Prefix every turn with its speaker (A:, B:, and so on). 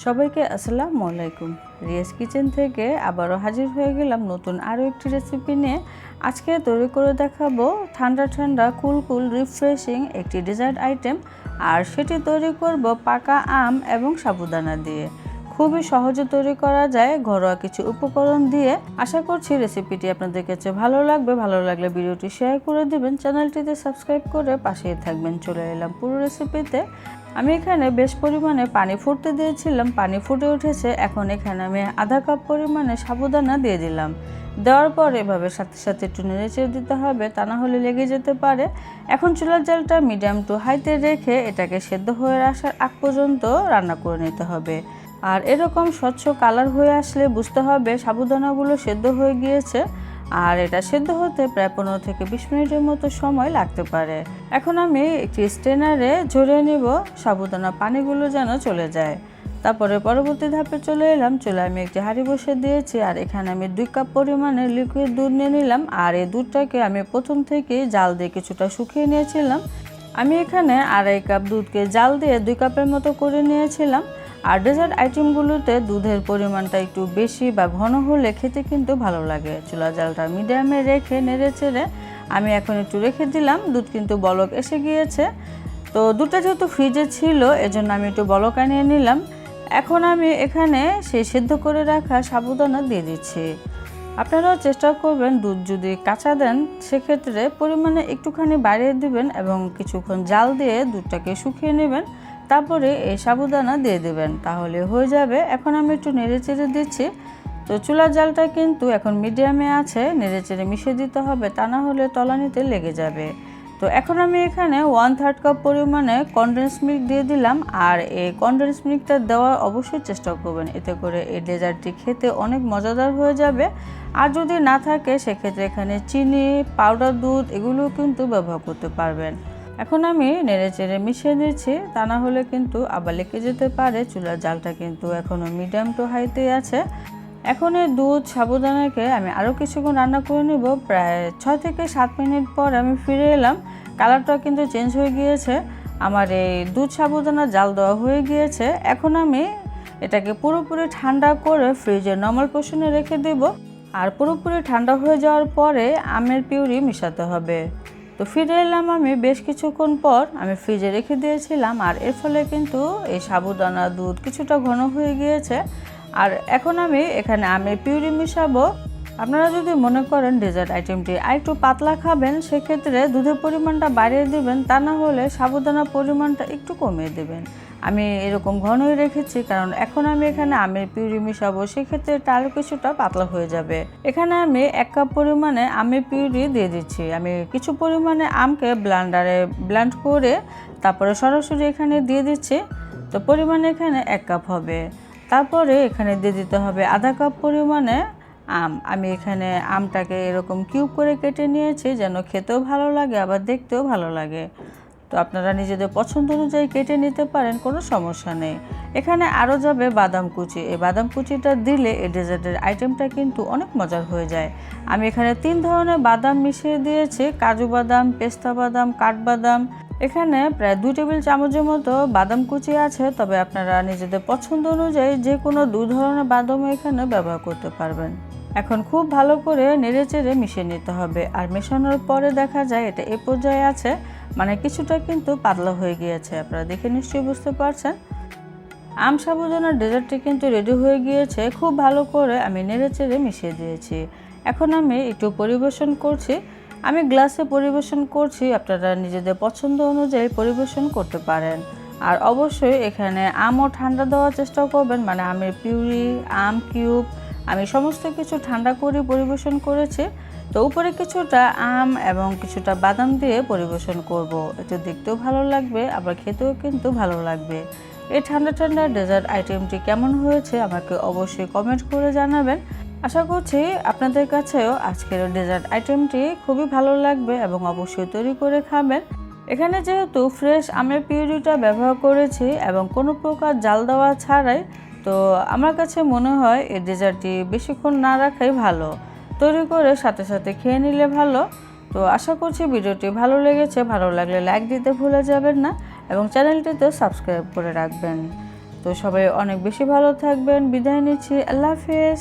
A: সবাইকে আসসালামু আলাইকুম। রিয়াস কিচেন থেকে আবারও হাজির হয়ে গেলাম নতুন আরও একটি রেসিপি নিয়ে। আজকে তৈরি করে দেখাবো ঠান্ডা ঠান্ডা কুল কুল রিফ্রেশিং একটি ডেজার্ট আইটেম আর সেটি তৈরি করব পাকা আম এবং সাবুদানা দিয়ে। খুবই সহজে তৈরি করা যায় ঘরোয়া কিছু উপকরণ দিয়ে। আশা করছি রেসিপিটি আপনাদের কাছে ভালো লাগবে। ভালো লাগলে ভিডিওটি শেয়ার করে দিবেন। চ্যানেলটিতে সাবস্ক্রাইব করে পাশেই থাকবেন। চলে এলাম পুরো রেসিপিতে আমি এখানে বেশ পরিমাণে পানি ফুটতে দিয়েছিলাম। পানি ফুটে উঠেছে, এখন এখানে আমি আধা কাপ পরিমাণে সাবুদানা দিয়ে দিলাম। দেওয়ার পর এভাবে সাথে সাথে একটু নেড়েচেড়ে দিতে হবে, তা না হলে লেগে যেতে পারে। এখন চুলার জালটা মিডিয়াম টু হাইতে রেখে এটাকে সেদ্ধ হয়ে আসার আগ পর্যন্ত রান্না করে নিতে হবে। আর এরকম স্বচ্ছ কালার হয়ে আসলে বুঝতে হবে সাবুদানাগুলো সেদ্ধ হয়ে গিয়েছে। আর এটা সেদ্ধ হতে প্রায় পনেরো থেকে বিশ মিনিটের মতো সময় লাগতে পারে। এখন আমি একটি স্টেনারে ঝরিয়ে নিব, সাবুদানা পানিগুলো যেন চলে যায়। তারপরে পরবর্তী ধাপে চলে এলাম চলে আমি একটি হাঁড়ি বসে দিয়েছি আর এখানে আমি দুই কাপ পরিমাণে লিকুইড দুধ নিয়ে নিলাম আর এই দুধটাকে আমি প্রথম থেকে জাল দিয়ে কিছুটা শুকিয়ে নিয়েছিলাম। আমি এখানে আড়াই কাপ দুধকে জাল দিয়ে দুই কাপের মতো করে নিয়েছিলাম। আর ডেজার্ট আইটেমগুলোতে দুধের পরিমাণটা একটু বেশি বা ঘন হলে খেতে কিন্তু ভালো লাগে। চুলা জালটা মিডিয়ামে রেখে নেড়ে চেড়ে আমি এখন একটু রেখে দিলাম। দুধ কিন্তু বলক এসে গিয়েছে। তো দুধটা যেহেতু ফ্রিজে ছিল, এজন্য আমি একটু বলক আনিয়ে নিলাম। এখন আমি এখানে সেই সেদ্ধ করে রাখা সাবুদানা দিয়ে দিচ্ছি। আপনারাও চেষ্টা করবেন দুধ যদি কাঁচা দেন, সেক্ষেত্রে পরিমাণে একটুখানি বাড়িয়ে দিবেন এবং কিছুক্ষণ জাল দিয়ে দুধটাকে শুকিয়ে নেবেন। তারপরে এই সাবুদানা দিয়ে দেবেন, তাহলে হয়ে যাবে। এখন আমি একটু নেড়ে চেড়ে দিচ্ছি। তো চুলার জালটা কিন্তু এখন মিডিয়ামে আছে নেড়ে চেড়ে মিশিয়ে দিতে হবে, তা না হলে তলানিতে লেগে যাবে। তো এখন আমি এখানে ওয়ান থার্ড কাপ পরিমাণে কনডেন্স মিল্ক দিয়ে দিলাম, আর এই কনডেন্স মিল্কটা দেওয়ার অবশ্যই চেষ্টা করবেন। এতে করে এই ডেজার্টটি খেতে অনেক মজাদার হয়ে যাবে। আর যদি না থাকে, সেক্ষেত্রে এখানে চিনি পাউডার দুধ এগুলো কিন্তু ব্যবহার করতে পারবেন। এখন আমি নেড়ে চেড়ে মিশিয়ে দিচ্ছি তা না হলে কিন্তু আবার লেগে যেতে পারে, চুলার জালটা কিন্তু এখনও মিডিয়াম টু হাইতেই আছে। এখন এই দুধ সাবুদানাকে আমি আরও কিছুক্ষণ রান্না করে নেব, প্রায় ছয় থেকে সাত মিনিট পর আমি ফিরে এলাম। কালারটা কিন্তু চেঞ্জ হয়ে গিয়েছে। আমার এই দুধ সাবুদানা জাল দেওয়া হয়ে গিয়েছে। এখন আমি এটাকে পুরোপুরি ঠান্ডা করে ফ্রিজে নর্মাল পোষণে রেখে দেব। আর পুরোপুরি ঠান্ডা হয়ে যাওয়ার পরে আমের পিউরি মিশাতে হবে। তো ফিরে এলাম আমি বেশ কিছুক্ষণ পর। আমি ফ্রিজে রেখে দিয়েছিলাম, আর এর ফলে কিন্তু এই সাবুদানা দুধ কিছুটা ঘন হয়ে গিয়েছে। আর এখন আমি এখানে আমি পিউরি মিশাবো। আপনারা যদি মনে করেন ডেজার্ট আইটেমটি আর একটু পাতলা খাবেন, সেক্ষেত্রে দুধের পরিমাণটা বাড়িয়ে দিবেন, তা না হলে সাবুদানার পরিমাণটা একটু কমিয়ে দেবেন। আমি এরকম ঘনই রেখেছি, কারণ এখন আমি এখানে আমের পিউরি মিশাবো, সেক্ষেত্রে এটা কিছুটা পাতলা হয়ে যাবে। এখানে আমি এক কাপ পরিমাণে আমের পিউরি দিয়ে দিচ্ছি। আমি কিছু পরিমাণে আমকে ব্লান্ডারে ব্লান্ড করে তারপরে সরাসরি এখানে দিয়ে দিচ্ছি। তো পরিমাণে এখানে এক কাপ হবে। তারপরে এখানে দিয়ে দিতে হবে আধা কাপ পরিমাণে আম। আমি এখানে আমটাকে এরকম কিউব করে কেটে নিয়েছি, যেন খেতেও ভালো লাগে, আবার দেখতেও ভালো লাগে। তো আপনারা নিজেদের পছন্দ অনুযায়ী কেটে নিতে পারেন, কোনো সমস্যা নেই। এখানে আরও যাবে বাদাম কুচি। এই বাদাম কুচিটা দিলে এই ডেজার্টের আইটেমটা কিন্তু অনেক মজার হয়ে যায়। আমি এখানে তিন ধরনের বাদাম মিশিয়ে দিয়েছি। কাজু বাদাম, পেস্তা বাদাম কাঠবাদাম এখানে প্রায় দুই টেবিল চামচের মতো বাদাম কুচি আছে। তবে আপনারা নিজেদের পছন্দ অনুযায়ী যে কোনো দুই ধরনের বাদামও এখানে ব্যবহার করতে পারবেন। এখন খুব ভালো করে নেড়ে চেড়ে মিশিয়ে নিতে হবে। আর মেশানোর পরে দেখা যায় এটা এ পর্যায়ে আছে মানে কিছুটা কিন্তু পাতলা হয়ে গিয়েছে। আপনারা দেখে নিশ্চয়ই বুঝতে পারছেন। আম সাবুদানার ডেজার্টটি কিন্তু রেডি হয়ে গিয়েছে। খুব ভালো করে আমি নেড়ে চেড়ে মিশিয়ে দিয়েছি। এখন আমি একটু পরিবেশন করছি। আমি গ্লাসে পরিবেশন করছি, আপনারা নিজেদের পছন্দ অনুযায়ী পরিবেশন করতে পারেন। আর অবশ্যই এখানে আমও ঠান্ডা দেওয়ার চেষ্টা করবেন মানে আমের পিউরি, আম কিউব আমি সমস্ত কিছু ঠান্ডা করে পরিবেশন করেছি, তো উপরে কিছুটা আম এবং কিছুটা বাদাম দিয়ে পরিবেশন করব। এতে দেখতেও ভালো লাগবে, আবার খেতেও কিন্তু ভালো লাগবে। এই ঠান্ডা ঠান্ডা ডেজার্ট আইটেমটি কেমন হয়েছে আমাকে অবশ্যই কমেন্ট করে জানাবেন। আশা করছি আপনাদের কাছেও আজকের ডেজার্ট আইটেমটি খুবই ভালো লাগবে এবং অবশ্যই তৈরি করে খাবেন। এখানে যেহেতু ফ্রেশ আমের পিউরিটা ব্যবহার করেছি এবং কোনো প্রকার জাল দেওয়া ছাড়াই তো আমার কাছে মনে হয় এই ডেজার্টটি বেশিক্ষণ না রাখাই ভালো। তৈরি করে সাথে সাথে খেয়ে নিলে ভালো। তো আশা করছি ভিডিওটি ভালো লেগেছে। ভালো লাগলে লাইক দিতে ভুলে যাবেন না এবং চ্যানেলটিতে সাবস্ক্রাইব করে রাখবেন। তো সবাই অনেক বেশি ভালো থাকবেন। বিদায় নিচ্ছি। আল্লাহ হাফেজ।